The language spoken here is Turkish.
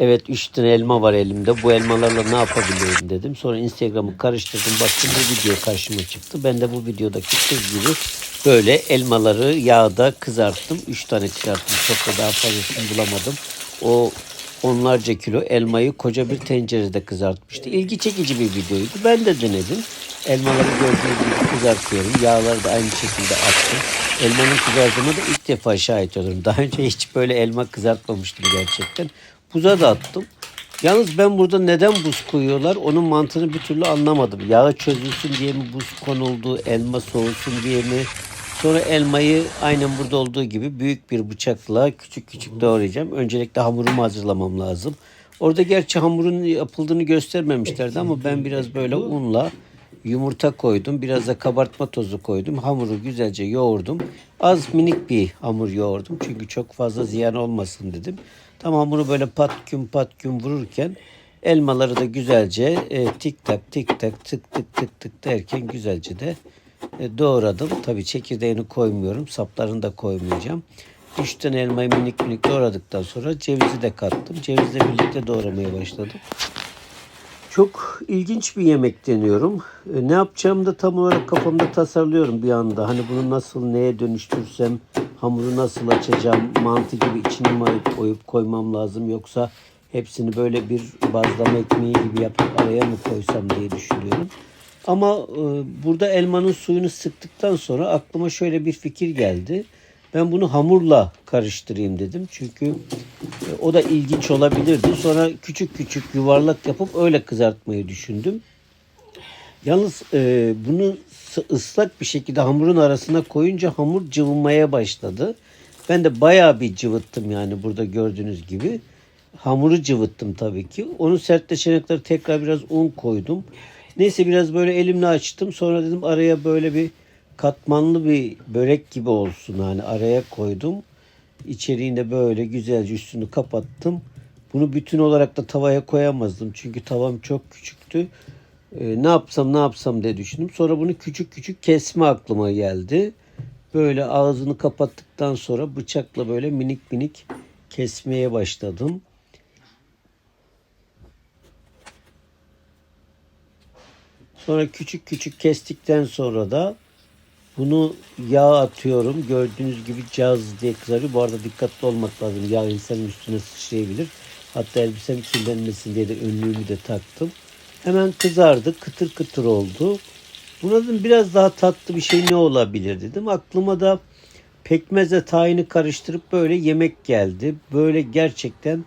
Evet 3 tane elma var elimde. Bu elmalarla ne yapabilirim dedim. Sonra Instagram'ı karıştırdım. Baktım bu video karşıma çıktı. Ben de bu videodaki kız gibi böyle elmaları yağda kızarttım. 3 tane kızarttım. Çok da daha fazlasını bulamadım. O onlarca kilo elmayı koca bir tencerede kızartmıştı. İlgi çekici bir videoydu. Ben de denedim. Elmaları gördüğünüz gibi kızartıyorum. Yağları da aynı şekilde attım. Elmanın kızardığına da ilk defa şahit olurum. Daha önce hiç böyle elma kızartmamıştım gerçekten. Buza da attım. Yalnız ben burada neden buz koyuyorlar onun mantığını bir türlü anlamadım. Yağı çözülsün diye mi buz konuldu, elma soğusun diye mi? Sonra elmayı aynen burada olduğu gibi büyük bir bıçakla küçük küçük doğrayacağım. Öncelikle hamurumu hazırlamam lazım. Orada gerçi hamurun yapıldığını göstermemişlerdi ama ben biraz böyle unla yumurta koydum. Biraz da kabartma tozu koydum. Hamuru güzelce yoğurdum. Az minik bir hamur yoğurdum. Çünkü çok fazla ziyan olmasın dedim. Tam hamuru böyle pat küm vururken elmaları da güzelce e, tik tak tik tak tık tık tık tık derken güzelce de e, doğradım. Tabii çekirdeğini koymuyorum. Saplarını da koymayacağım. Üç tane elmayı minik minik doğradıktan sonra cevizi de kattım. Cevizle birlikte doğramaya başladım. Çok ilginç bir yemek deniyorum. E, ne yapacağımı da tam olarak kafamda tasarlıyorum bir anda. Hani bunu nasıl neye dönüştürsem, hamuru nasıl açacağım, mantı gibi içine mi oyup, oyup koymam lazım yoksa hepsini böyle bir bazlama ekmeği gibi yapıp araya mı koysam diye düşünüyorum. Ama e, burada elmanın suyunu sıktıktan sonra aklıma şöyle bir fikir geldi. Ben bunu hamurla karıştırayım dedim. Çünkü o da ilginç olabilirdi. Sonra küçük küçük yuvarlak yapıp öyle kızartmayı düşündüm. Yalnız e, bunu ıslak bir şekilde hamurun arasına koyunca hamur cıvımaya başladı. Ben de bayağı bir cıvıttım yani burada gördüğünüz gibi. Hamuru cıvıttım tabii ki. Onun sertleşene kadar tekrar biraz un koydum. Neyse biraz böyle elimle açtım. Sonra dedim araya böyle bir katmanlı bir börek gibi olsun. Hani araya koydum. İçeriğinde böyle güzelce üstünü kapattım. Bunu bütün olarak da tavaya koyamazdım. Çünkü tavam çok küçüktü. Ee, ne yapsam ne yapsam diye düşündüm. Sonra bunu küçük küçük kesme aklıma geldi. Böyle ağzını kapattıktan sonra bıçakla böyle minik minik kesmeye başladım. Sonra küçük küçük kestikten sonra da bunu yağ atıyorum. Gördüğünüz gibi caz diye kızarıyor. Bu arada dikkatli olmak lazım. Yağ insanın üstüne sıçrayabilir. Hatta elbisem kirlenmesin diye de önlüğümü de taktım. Hemen kızardı. Kıtır kıtır oldu. Buna dedim biraz daha tatlı bir şey ne olabilir dedim. Aklıma da pekmezle tayini karıştırıp böyle yemek geldi. Böyle gerçekten